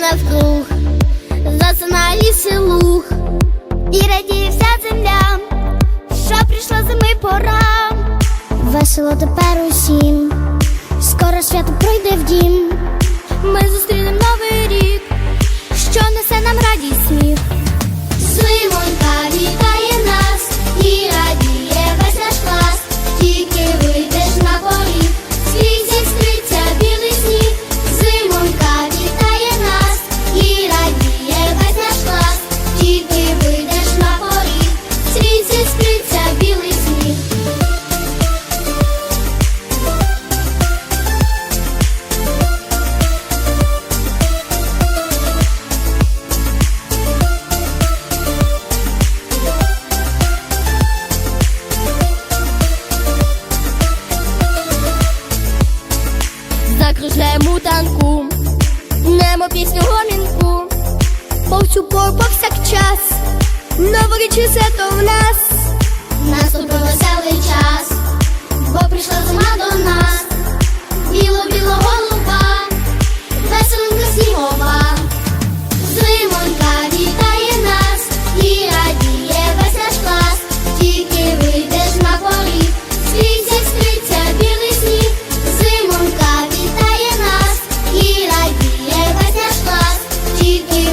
навкруг, засинає ліс і луг, і радіє вся земля, що прийшла зими пора. Весело тепер усім, Закружляємо танку, немо пісню гомінку, повсю пор повсякчас, новорічне свято в нас, нас веселий тільки